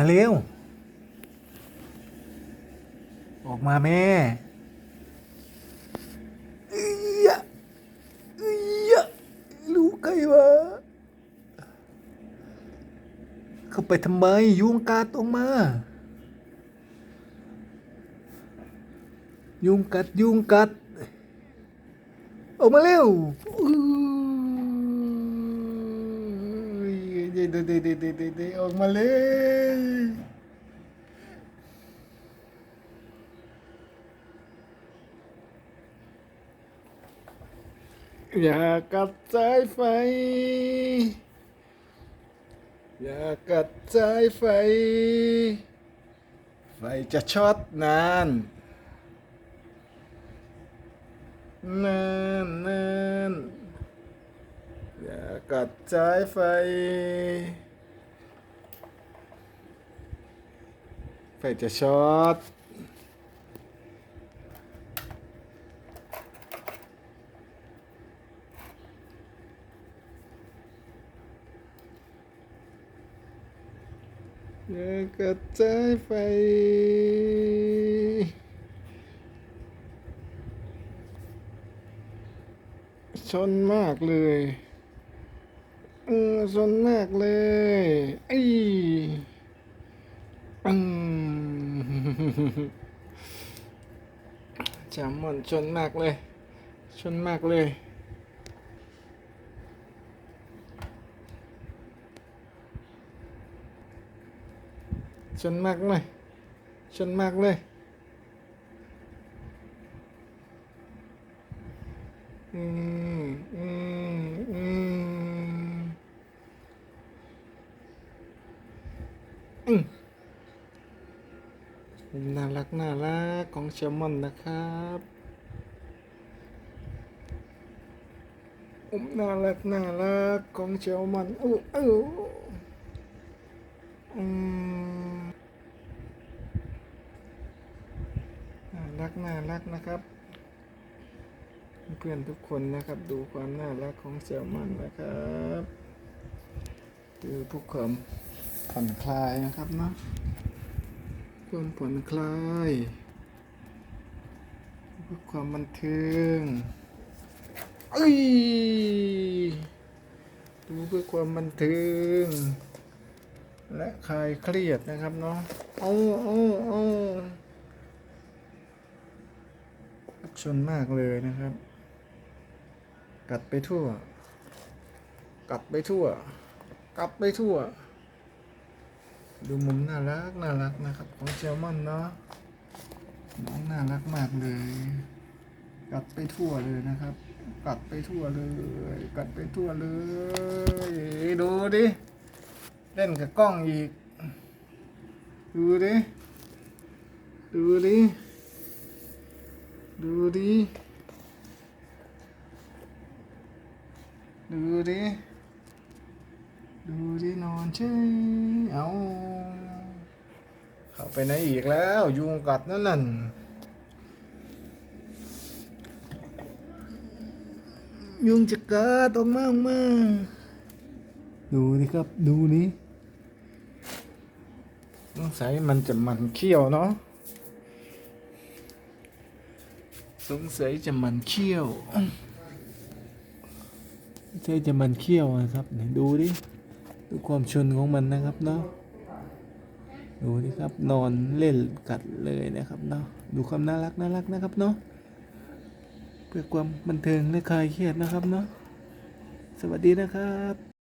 อกมาเร็ว ออกมาแม่เอียเอียะลูกใครวะเข้าไปทำไมยุงกัดออกมา ยุงกัดยุงกัด ออกมาเร็วอื้อเดีดีดีดีดีดีออกมาเลยอย่ากัดสายไฟ อย่ากัดสายไฟ ไฟจะช็อตนานนานนาน กัดสายไฟ ไฟจะช็อตอย่ากัดสายไฟชนมากเลย ออชนมากเลยไอ้อืมจามอนชนมากเลย ชนมากเลยชนมากเลยชนมากเลย อืมอืมอืมอืม น่ารักน่ารักของเชลมอนนะครับอุ้มน่ารักน่ารักของเชลมอนอู้อู้อืมน่ารักน่ารักนะครับ เพื่อนทุกคนนะครับ ดูความน่ารักของแซลมอนนะครับดูพวกความผ่อนคลายนะครับเนาะ ความผ่อนคลายเพื่อความบันเทิงเอ้ยดูเพื่อความบันเทิง และคลายเครียดนะครับเนาะโอ้โอ้โอ้ชนมากเลยนะครับ กัดไปทั่ว กัดไปทั่ว กัดไปทั่ว ดูมุมน่ารักน่ารักนะครับของเชลมอนเนาะน้องน่ารักมากเลย กัดไปทั่วเลยนะครับ กัดไปทั่วเลย กัดไปทั่วเลย ดูดิเล่นกับกล้องอีก ดูดิดูดิดูดิดูดิ ดูดินอนเฉยเอาเข้าไปไหนอีกแล้ว ยุงกัดนั่นน่ะยุงจะกัดออกมาออกมาดูนี่ครับ ดูนี่สงสัยมันจะมันเขี้ยวเนาะสงสัยจะมันเขี้ยวใช่จะมันเขี้ยวนะครับไหนดูดิ ดูความชนของมันนะครับเนาะดูนี่ครับนอนเล่นกัดเลยนะครับเนาะดูความน่ารักน่ารักนะครับเนาะเพื่อความบันเทิงและคลายเครียดนะครับเนาะสวัสดีนะครับ